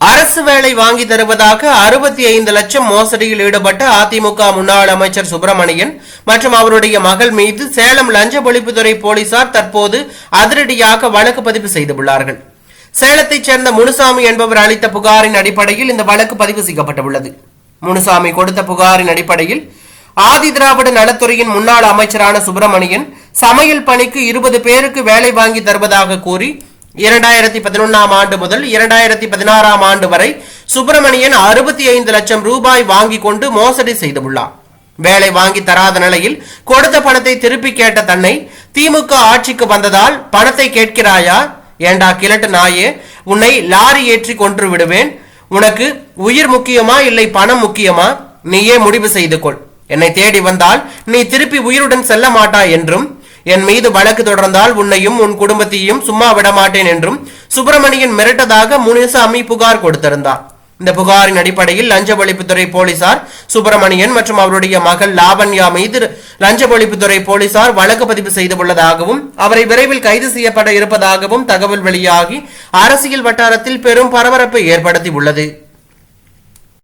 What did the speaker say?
அரசு வேலை வாங்கி தருவதாக அறுபத்தி ஐந்து லட்சம் மோசடியில் ஈடுபட்ட அதிமுக முன்னாள் அமைச்சர் சுப்பிரமணியன் மற்றும் அவருடைய மகள் மீது சேலம் லஞ்ச ஒழிப்புத்துறை போலீசார் தற்போது அதிரடியாக வழக்கு பதிவு செய்துள்ளார்கள். சேலத்தைச் சேர்ந்த முனுசாமி என்பவர் அளித்த புகாரின் அடிப்படையில் இந்த வழக்கு பதிவு செய்யப்பட்டுள்ளது. முனுசாமி கொடுத்த புகாரின் அடிப்படையில் ஆதி திராவிட நலத்துறையின் முன்னாள் அமைச்சரான சுப்பிரமணியன் சமையல் பணிக்கு இருபது பேருக்கு வேலை வாங்கி தருவதாக கூறி இரண்டாயிரத்தி பதினொன்னாம் ஆண்டு முதல் இரண்டாயிரத்தி பதினாறாம் ஆண்டு வரை சுப்பிரமணியன் அறுபத்தி ஐந்து லட்சம் ரூபாய் வாங்கி கொண்டு மோசடி செய்துள்ளார் வேலை வாங்கி தராத நிலையில் கொடுத்த பணத்தை திருப்பி கேட்ட தன்னை திமுக ஆட்சிக்கு வந்ததால் பணத்தை கேட்கிறாயா? ஏண்டா கிழட்டு நாயே உன்னை லாரி ஏற்றி கொன்று விடுவேன். உனக்கு உயிர் முக்கியமா இல்லை பணம் முக்கியமா? நீயே முடிவு செய்து கொள். என்னை தேடி வந்தால் நீ திருப்பி உயிருடன் செல்ல மாட்டாய் என்றும் என் மீது வழக்கு தொடர்ந்தால் உன்னையும் உன் குடும்பத்தையும் சும்மா விட மாட்டேன் என்றும் சுப்பிரமணியன் மிரட்டதாக முனுசாமி புகார் கொடுத்திருந்தார். இந்த புகாரின் அடிப்படையில் லஞ்ச ஒழிப்புத்துறை போலீசார் சுப்பிரமணியன் மற்றும் அவருடைய மகள் லாவண்யா மீது லஞ்ச ஒழிப்புத்துறை போலீசார் வழக்கு பதிவு செய்துள்ளதாகவும் அவரை விரைவில் கைது செய்யப்பட இருப்பதாகவும் தகவல் வெளியாகி அரசியல் வட்டாரத்தில் பெரும் பரபரப்பை ஏற்படுத்தி உள்ளது